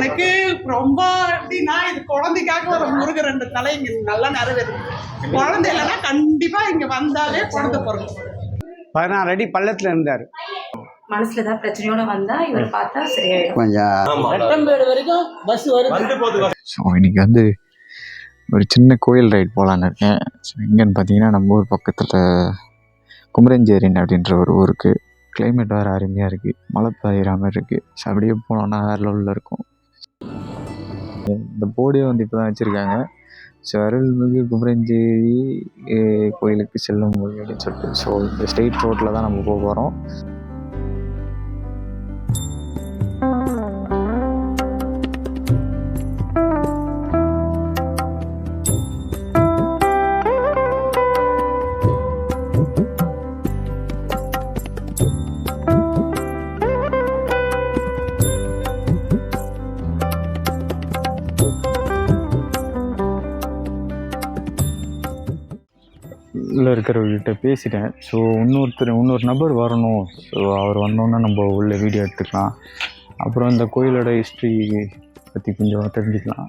எனக்கு ரொம்ப எப்படின்னா இது குழந்தைக்காக ஒரு முருகர் ரெண்டு தலை இங்க நல்லா நிறைவேறுது குழந்தை இல்லைன்னா கண்டிப்பா இங்க வந்தாலே குழந்தை பிறக்கும். பதினாறு அடி பள்ளத்தில் இருந்தார். மனசுல ஏதாவது பிரச்சனையோட வந்தா இவர் பார்த்தா சரியாயிடும். கொஞ்சம் ரெட்டம்பேடு வரைக்கும் பஸ் வருது. ஸோ இன்னைக்கு வந்து ஒரு சின்ன கோயில் ரைட் போகலான்னு இருக்கேன். ஸோ எங்கேன்னு பார்த்தீங்கன்னா நம்ம ஊர் பக்கத்தில் குமரஞ்சேரின் அப்படின்ற ஒரு ஊருக்கு. கிளைமேட் வேறு அருமையாக இருக்குது மழை பெய்கிற மாதிரி இருக்குது ஸோ அப்படியே போனோன்னா வேறு லெவலில் இருக்கும். இந்த போர்டே வந்து இப்போ தான் வச்சுருக்காங்க. ஸோ அருள்மிகு குமரஞ்சேரி கோயிலுக்கு செல்லும் மொழி அப்படின்னு சொல்லிட்டு. ஸோ இந்த ஸ்ட்ரெயிட் ரோட்டில் தான் நம்ம போக போகிறோம் உள்ளே இருக்கிறவர்கிட்ட பேசிட்டேன். ஸோ இன்னொருத்தர் இன்னொரு நபர் வரணும். ஸோ அவர் வந்தோன்னே நம்ம உள்ள வீடியோ எடுத்துக்கலாம். அப்புறம் இந்த கோயிலோட ஹிஸ்ட்ரி பற்றி கொஞ்சம் தெரிஞ்சுக்கலாம்.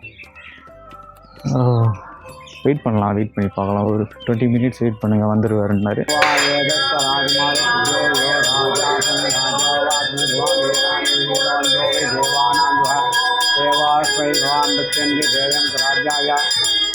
வெயிட் பண்ணலாம் வெயிட் பண்ணி பார்க்கலாம். ஒரு டுவெண்ட்டி மினிட்ஸ் வெயிட் பண்ணுங்கள் வந்துடுவாருன்னாரு ராஜா போதி சுத்தம் யோகம் சுப்பிரமணியம்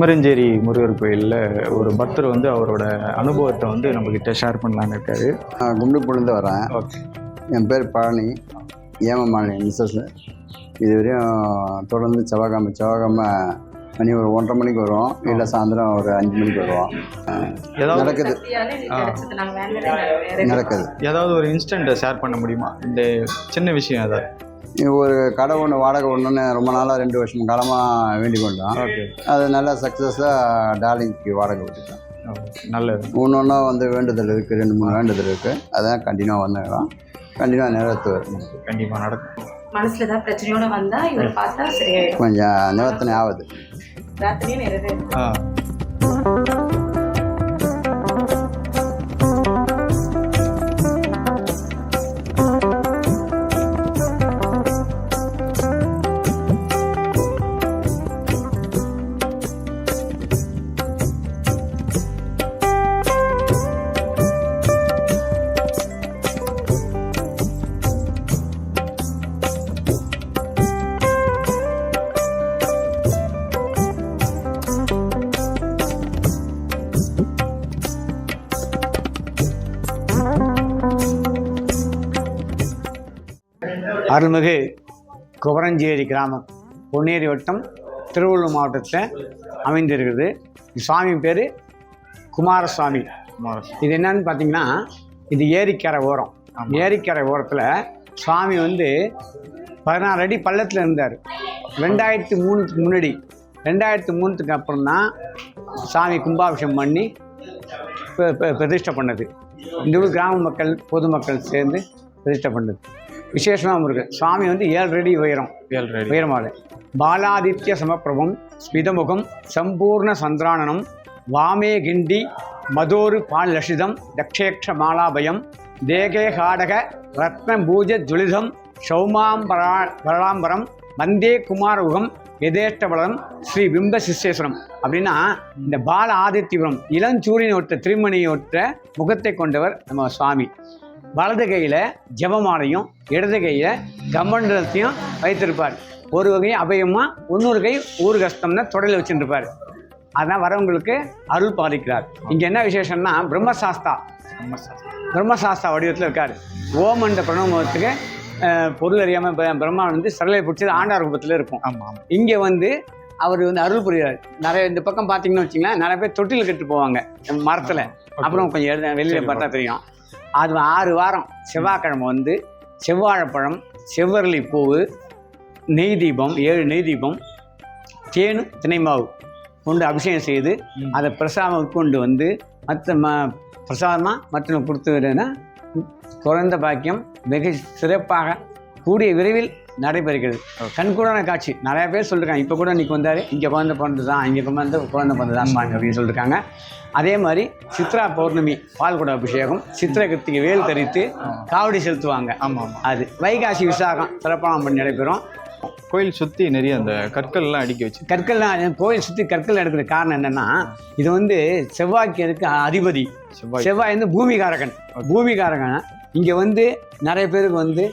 குமரஞ்சேரி முருகர் கோயிலில் ஒரு பக்தர் வந்து அவரோட அனுபவத்தை வந்து நம்மக்கிட்ட ஷேர் பண்ணலான்னு இருக்காரு. நான் குண்டுப்புலேருந்து வரேன் ஓகே என் பேர் பழனி ஏமமாளி மிஸ்ஸஸ் இதுவரையும் தொடர்ந்து செவ்வாய்க்கிழமை செவ்வாய்க்கிழமை மணி ஒரு ஒன்றரை மணிக்கு வருவோம். இல்லை சாயந்தரம் ஒரு அஞ்சு மணிக்கு வருவோம். ஏதாவது நடக்குது. நடக்குது. ஏதாவது ஒரு இன்ஸ்டண்ட்டை ஷேர் பண்ண முடியுமா? இந்த சின்ன விஷயம் ஏதாவது. ஒரு கடை ஒன்று வாடகை ஒன்றுன்னு ரொம்ப நாளாக ரெண்டு வருஷம் காலமாக வேண்டிக் கொண்டோம். அது நல்லா சக்ஸஸாக டார்லிங்க்கு வாடகை விட்டுட்டோம் நல்லது. ஒன்று ஒன்றா வந்து வேண்டுதல் இருக்குது ரெண்டு மூணு வேண்டுதல் இருக்குது அதான் கண்டினியூவாக வந்துக்கிறோம் கண்டினியூவாக நிறைவேற்றுவார் கண்டிப்பாக நடக்கும். மனசுல ஏதாவது பிரச்சனையோட வந்தா இவர் பார்த்தா சரியாயிடும். கொஞ்சம் நிவர்த்தனை ஆகுது. பிரார்த்தனையும் நிறைவேறும். அருள்மிகு குமரஞ்சேரி கிராமம் பொன்னேரி வட்டம் திருவள்ளூர் மாவட்டத்தில் அமைந்திருக்குது. சுவாமி பேர் குமாரசுவாமி. இது என்னன்னு பார்த்தீங்கன்னா இது ஏரிக்கரை ஓரம். ஏரிக்கரை ஓரத்தில் சுவாமி வந்து பதினாறு அடி பள்ளத்தில் இருந்தார். ரெண்டாயிரத்தி மூணுக்கு முன்னாடி ரெண்டாயிரத்தி மூணுத்துக்கு அப்புறம் தான் சாமி கும்பாபிஷேகம் பண்ணி பிரதிஷ்டை பண்ணது. இந்த ஊர் கிராம மக்கள் பொதுமக்கள் சேர்ந்து பிரதிஷ்டை பண்ணது. விசேஷமாக இருக்கு சுவாமி வந்து ஏழு அடி உயரம். ஏழு அடி. உயரமாக பாலாதித்ய சமப்பிரபம் ஸ்மிதமுகம் சம்பூர்ண சந்திரானனம் வாமே கிண்டி மதோரு பால் லஷிதம் தக்ஷேக்ஷ மாலாபயம் தேகே காடக ரத்ன பூஜ ஜுலிதம் சௌமாம்பரா பராம்பரம் வந்தே குமாரயுகம் எதேஷ்டபலம் ஸ்ரீ பிம்ப சிஸ்வேஸ்வரம் அப்படின்னா இந்த பால ஆதித்யபுரம் இளஞ்சூரியனை ஒட்ட திருமணியை ஒட்ட முகத்தை கொண்டவர் நம்ம சுவாமி. வலது கையில் ஜெபமாலையும் இடது கையில் கமண்டலத்தையும் வைத்திருப்பார். ஒரு வகை அபயமா இன்னொரு கை ஊர்கஸ்தம்னு தொடரில் வச்சுருப்பார். அதான் வரவங்களுக்கு அருள் பாதிக்கிறார். இங்கே என்ன விசேஷம்னா பிரம்மசாஸ்தா. பிரம்மசாஸ்தா வடிவத்தில் இருக்கார். ஓம் என்ற பிரணவத்துக்கு பொருள் அறியாமல் பிரம்மா வந்து சரலை பிடிச்சது ஆண்டார் ரூபத்தில் இருக்கும். ஆமா ஆமா. இங்கே வந்து அவர் வந்து அருள் புரியார் நிறைய இந்த பக்கம் பார்த்தீங்கன்னு வச்சிங்களேன் நிறைய பேர் தொட்டில் கட்டு போவாங்க மரத்தில். அப்புறம் கொஞ்சம் வெளியில் பார்த்தா தெரியும். அது ஆறு வாரம் செவ்வாய்க்கிழமை வந்து செவ்வாழைப்பழம் செவ்வரளி பூவு நெய் தீபம் ஏழு நெய் தீபம் தேனு தினைமாவு கொண்டு அபிஷேகம் செய்து. அதை பிரசாதம் உட்கொண்டு வந்து மற்ற ம பிரசாதமாக மற்றவங்க கொடுத்துனா குறைந்த பாக்கியம் மிக சிறப்பாக கூடிய விரைவில் நடைபெறுகிறது. கண்கூடான காட்சி. நிறைய பேர் சொல்லியிருக்காங்க இப்போ கூட இன்னைக்கு வந்தார். இங்கே குழந்தை பிறந்து தான் இங்கே வந்து குழந்தை பிறந்து தான் சாமி அப்படின்னு சொல்லியிருக்காங்க அதே மாதிரி சித்ரா பௌர்ணமி பால்குட அபிஷேகம் சித்திரை கிருத்திகை வேல் தரித்து காவடி செலுத்துவாங்க. ஆமா ஆமா. அது வைகாசி விசாகம் சிறப்பான பண்ணி நடைபெறும். கோயில் சுத்தி நிறைய அந்த கற்கள்லாம் அடுக்கி வச்சு கற்கள்லாம் கோயில் சுற்றி கற்கள் எடுக்கிற காரணம் என்னன்னா இது வந்து செவ்வாய்க்கு இருக்கு அதிபதி. செவ்வாய் செவ்வாய் வந்து பூமிகாரகன். பூமிகாரகன் இங்கே வந்து நிறைய பேருக்கு வந்து.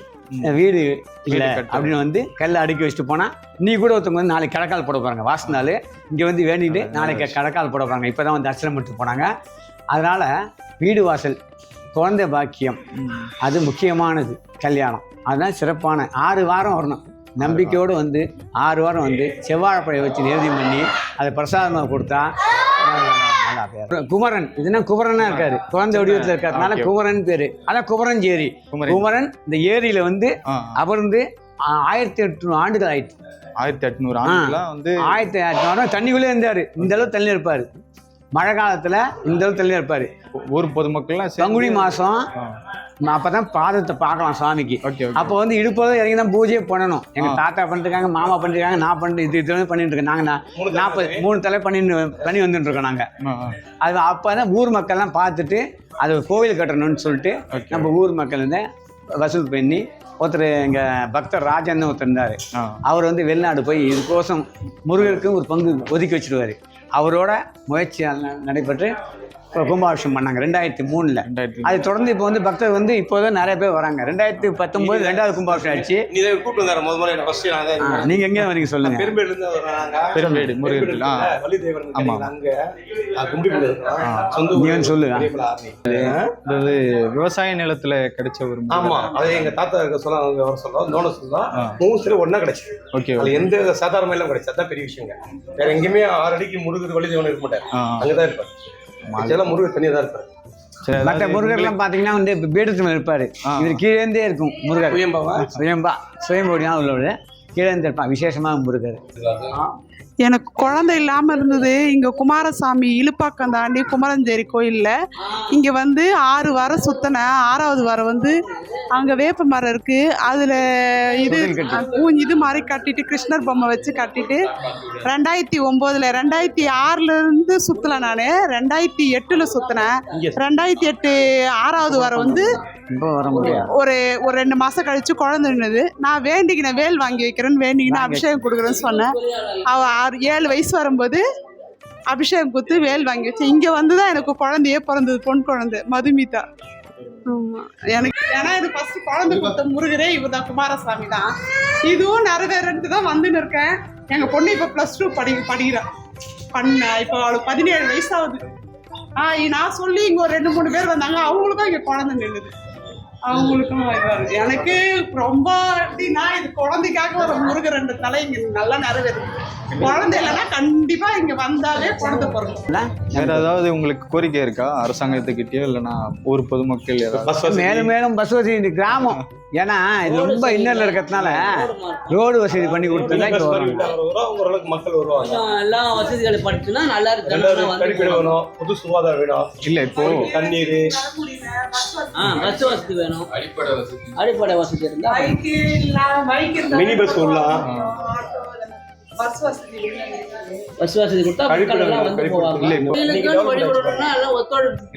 வீடு இல்லை. அப்படின்னு வந்து கல்லை அடுக்கி வச்சுட்டு போனால் நீ கூட ஒருத்தவங்க வந்து நாளைக்கு கடக்கால் போட போகிறாங்க வாச நாள் இங்கே வந்து வேண்டிட்டு நாளைக்கு கடக்கால் போட போகிறாங்க இப்போ தான் வந்து அர்ச்சனை பண்ணிட்டு போனாங்க. அதனால் வீடு வாசல் குழந்தை பாக்கியம். அது முக்கியமானது கல்யாணம். அதுதான் சிறப்பான ஆறு வாரம் வரணும். நம்பிக்கையோடு வந்து ஆறு வாரம் வந்து செவ்வாழைப்பழைய வச்சு நிறுதி பண்ணி அதை பிரசாதமாக கொடுத்தா. குமரன் இதுனா குமரனா இருக்காரு. குழந்தை வடிவத்தில் இருக்கிறதுனால. குமரன் பேரு. அதான் குமரன் குமரன். இந்த ஏரியில வந்து அமர்ந்து ஆயிரத்தி எட்நூறு ஆண்டுகள் ஆயிடுச்சு ஆயிரத்தி எட்நூறு ஆண்டுலாம் வந்து ஆயிரத்தி எட்நூறு தண்ணிக்குள்ளே இருந்தாரு. இந்த அளவு தள்ளி இருப்பாரு. மழை காலத்துல இந்த அளவு தள்ளி இருப்பாரு. ஊர் பொதுமக்கள்லாம் பங்குனி மாசம். ஆ, அப்பதான் பாதத்தை பார்க்கலாம் சாமிக்கு. அப்போ வந்து இடுப்போது இறங்கி தான் பூஜையே பண்ணணும். எங்க ஆ. தாத்தா பண்ணிருக்காங்க மாமா பண்ணிருக்காங்க நான் பண்ணி இது இது பண்ணிட்டு இருக்கேன். நாங்க நா- நாற்பது மூணு தலை பண்ணிட்டு பண்ணி வந்துட்டு இருக்கோம் நாங்க. ஆ, ஆ. அது அப்போ தான் ஊர் மக்கள்லாம் பார்த்துட்டு அது கோவில் கட்டணும்னு சொல்லிட்டு. நம்ம ஊர் மக்கள் வந்து வசூல் பண்ணி ஒருத்தர் எங்கள் பக்தர் ராஜன் ஒருத்தர் இருந்தார். அவர் வந்து வெளிநாடு போய் இதுக்கோசம் முருகருக்கு ஒரு பங்கு ஒதுக்கி வச்சிருவாரு. அவரோட முயற்சி நடைபெற்று இப்போ கும்பாபிஷேகம் பண்ணாங்க. ரெண்டாயிரத்தி மூணில். அது தொடர்ந்து இப்போ வந்து பக்தர் வந்து இப்போதான் நிறைய பேர் வராங்க. ரெண்டாயிரத்தி பத்தொம்போது ரெண்டாவது கும்பாபிஷேகம் ஆச்சு நாங்க நீங்க எங்கே வரீங்க சொல்லுங்க. பெரும்பேடு, தேவர் ஆமா. அங்க. கும்பிட்டு இருக்கோம் ஆ. சொந்த நீ வந்து சொல்லு. அதாவது விவசாய நிலத்துல கிடைச்ச ஒரு. ஆமா. அது எங்க தாத்தா இருக்க சொல்ல சொல்றோம். தோண சொல்றோம். மூணு சிலை ஒண்ணா கிடைச்சு ஓகே ஓகே. எந்த சாதாரண எல்லாம் கிடைச்சு அதான் பெரிய விஷயங்க. வேற எங்கேயுமே ஆறு அடிக்கு முருகர் வள்ளி தேவன் இருக்க மாட்டாரு. அங்கதான் இருப்பாரு. இதெல்லாம் முருகர் தனியா தான் இருப்பாரு. மற்ற முருகர்லாம் பார்த்தீங்கன்னா வந்து பீடத்தில் இருப்பார். ஆ. இவர் கீழே இருந்தே இருக்கும் முருகர். புயம்பாவா சுயம்பா சுயம்போடியாக உள்ளவர். கீழே இருந்து இருப்பான் விசேஷமாக முருகர். எனக்கு குழந்தை இல்லாமல் இருந்தது. இங்கே குமாரசாமி இழுப்பாக்கம் தாண்டி குமரஞ்சேரி கோயிலில் இங்கே வந்து ஆறு வாரம் சுற்றினேன் ஆறாவது வாரம் வந்து அங்கே வேப்ப மரம் இருக்குது அதில் இது இது மாதிரி கட்டிட்டு கிருஷ்ணர் பொம்மை வச்சு கட்டிட்டு ரெண்டாயிரத்தி ஒம்போதில் ரெண்டாயிரத்தி ஆறுலேருந்து சுற்றல நான். ரெண்டாயிரத்தி எட்டில் சுற்றினேன் ரெண்டாயிரத்தி எட்டு ஆறாவது வாரம் வந்து ஒரு ஒரு ரெண்டு மாசம் கழிச்சு குழந்தை நின்னுது நான் வேண்டிக்கினேன் வேல் வாங்கி வைக்கிறேன்னு வேண்டிக்கினேன் அபிஷேகம் கொடுக்குறேன்னு சொன்னேன். அவ ஆறு ஏழு வயசு வரும்போது அபிஷேகம் கொடுத்து வேல் வாங்கி வச்சேன். இங்கே வந்து தான் எனக்கு குழந்தையே பிறந்தது பொன் குழந்தை மதுமிதா. எனக்கு ஏன்னா இது ஃபர்ஸ்ட் குழந்தை கொடுத்த முருகரே இவர் தான் குமாரசாமி தான். இதுவும் நிறைவேறன்ட்டு தான் வந்துன்னு இருக்கேன். எங்கள் பொண்ணு இப்போ ப்ளஸ் டூ படி படிக்கிறான் பண்ண இப்போ அவளுக்கு பதினேழு வயசு ஆகுது. ஆ நான் சொல்லி இங்கே ஒரு ரெண்டு மூணு பேர் வந்தாங்க. அவங்களுக்கும் இங்கே குழந்தை நின்றுது அவங்களுக்கும் எனக்கு ரொம்ப அப்படின்னா இது குழந்தைக்காக ஒரு முருகர் ரெண்டு தலை இங்கே நல்லா நிறைவேறுது குழந்தை இல்லைன்னா கண்டிப்பாக இங்கே வந்தாலே குழந்தை பிறக்கும் வேற ஏதாவது உங்களுக்கு கோரிக்கை இருக்கா? அரசாங்கத்துக்கிட்டயோ இல்லைன்னா ஊர் பொதுமக்கள் ஏதாவது பஸ் வசதி. மேலும் மேலும் பஸ் வசதி இந்த கிராமம். ஏன்னா இது ரொம்ப இன்னரில் இருக்கிறதுனால ரோடு வசதி பண்ணி கொடுத்தா ஓரளவுக்கு மக்கள் வருவாங்க. எல்லா வசதிகளும் படிச்சுன்னா நல்லா இருக்கு. புது சுகாதாரம் வேணும் இல்ல இப்போ தண்ணீர் பஸ் வசதி வேணும். அடிப்படை வசதி. இருந்தா பைக்கு இல்லாம பைக் மினி பஸ் விடலாம் பஸ் வசதி பஸ் வசதி கொடுத்தா மக்கள் எல்லாம் வந்து போவாங்க.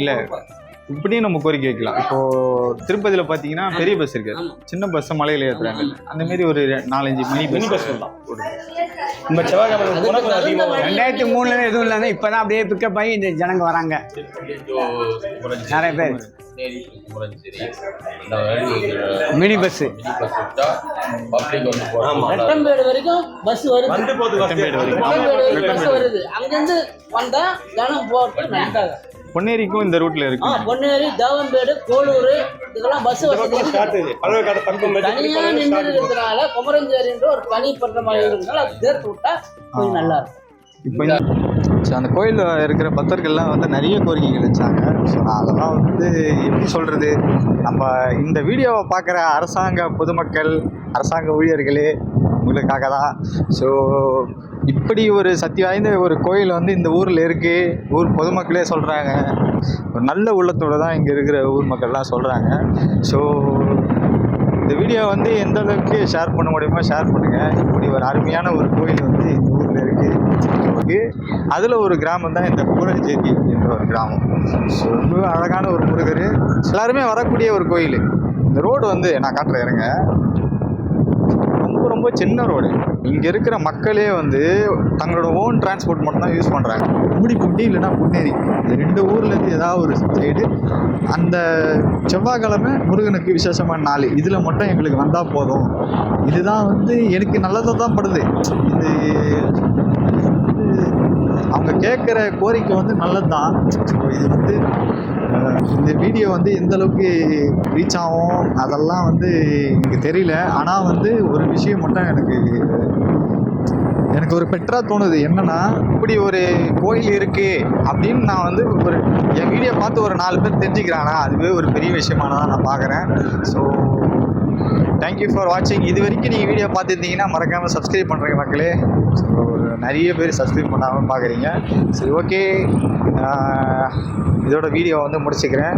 இல்ல, இப்படியும் நம்ம கோரிக்கை வைக்கலாம். இப்போ திருப்பதியில பாத்தீங்கன்னா பெரிய பஸ் இருக்கு. சின்ன பஸ் மலையில ஏத்துறாங்க. அந்த மாதிரி ஒரு நாலஞ்சு மினி மினி பஸ் பஸ் நம்ம ரெண்டாயிரத்தி மூணுல எதுவும் இல்லைன்னா இப்போ தான் அப்படியே பிக்கப் ஆகி இந்த ஜனங்க வராங்க. நிறைய பேர். மினி ரெட்டம்பேடு வரைக்கும் பஸ் வருது. வந்து போகுது. ரெட்டம்பேடு பஸ் வருது. அங்கிருந்து வந்தா ஜனம் போட்டு பொன்னேரிக்கும் இந்த ரூட்ல ஆ இருக்கு. பொன்னேரி தேவம்பேடு கோளூர் இதுக்கெல்லாம் பஸ் தனியா நின்று இருக்கிறதுனால குமரஞ்சேரின்ற ஒரு தனி பண்ற மாதிரி இருக்கிறதுனால அது சேர்த்து விட்டா கொஞ்சம் நல்லா இருக்கும். இப்போ இந்த ஸோ அந்த கோயிலில் இருக்கிற பக்தர்கள்லாம் வந்து நிறைய கோரிக்கைகள் வச்சாங்க. ஸோ நான் அதெல்லாம் வந்து எப்படி சொல்கிறது நம்ம இந்த வீடியோவை பார்க்குற அரசாங்க பொதுமக்கள் அரசாங்க ஊழியர்களே உங்களுக்காக தான். ஸோ இப்படி ஒரு சக்தி வாய்ந்த ஒரு கோயில் வந்து இந்த ஊரில் இருக்குது ஊர் பொதுமக்களே சொல்கிறாங்க ஒரு நல்ல உள்ளத்தோட தான் இங்கே இருக்கிற ஊர் மக்கள்லாம் சொல்கிறாங்க ஸோ இந்த வீடியோ வந்து எந்த அளவுக்கு ஷேர் பண்ண முடியுமோ ஷேர் பண்ணுங்கள் இப்படி ஒரு அருமையான ஒரு கோயில் வந்து இந்த ஊரில் இருக்குது இருக்கு அதில் ஒரு கிராமம் தான் இந்த பூரஞ்சேரி என்ற ஒரு கிராமம். ரொம்ப அழகான ஒரு முருகர். எல்லாருமே வரக்கூடிய ஒரு கோயில். இந்த ரோடு வந்து நான் காட்டுறேன் இருங்க. ரொம்ப ரொம்ப சின்ன ரோடு. இங்கே இருக்கிற மக்களே வந்து தங்களோட ஓன் டிரான்ஸ்போர்ட் மட்டும் தான் யூஸ் பண்ணுறாங்க முடி குண்டி இல்லைன்னா பொன்னேரி இந்த ரெண்டு ஊர்லேருந்து ஏதாவது ஒரு சைடு அந்த செவ்வாய்க்கிழமை முருகனுக்கு விசேஷமான நாள். இதில் மட்டும் எங்களுக்கு வந்தால் போதும். இதுதான் வந்து எனக்கு நல்லதாக தான் படுது. இது அவங்க கேட்குற கோரிக்கை வந்து நல்லது தான் இது வந்து இந்த வீடியோ வந்து எந்த அளவுக்கு ரீச் ஆகும் அதெல்லாம் வந்து எனக்கு தெரியல. ஆனால் வந்து ஒரு விஷயம் மட்டும் எனக்கு எனக்கு ஒரு பெட்டராக தோணுது. என்னென்னா இப்படி ஒரு கோயில் இருக்குது அப்படின்னு நான் வந்து ஒரு என் வீடியோ பார்த்து ஒரு நாலு பேர் தெரிஞ்சுக்கிறானா அதுவே ஒரு பெரிய விஷயமானதான் நான் பார்க்குறேன். ஸோ தேங்க்யூ ஃபார் வாட்சிங் இது வரைக்கும் நீங்கள் வீடியோ பார்த்துருந்தீங்கன்னா மறக்காமல் சப்ஸ்கிரைப் பண்ணுறீங்க மக்களே. ஸோ நிறைய பேர் சப்ஸ்கிரைப் பண்ணாமல் பார்க்குறீங்க. சரி ஓகே இதோட வீடியோ வந்து முடிச்சுக்கிறேன்.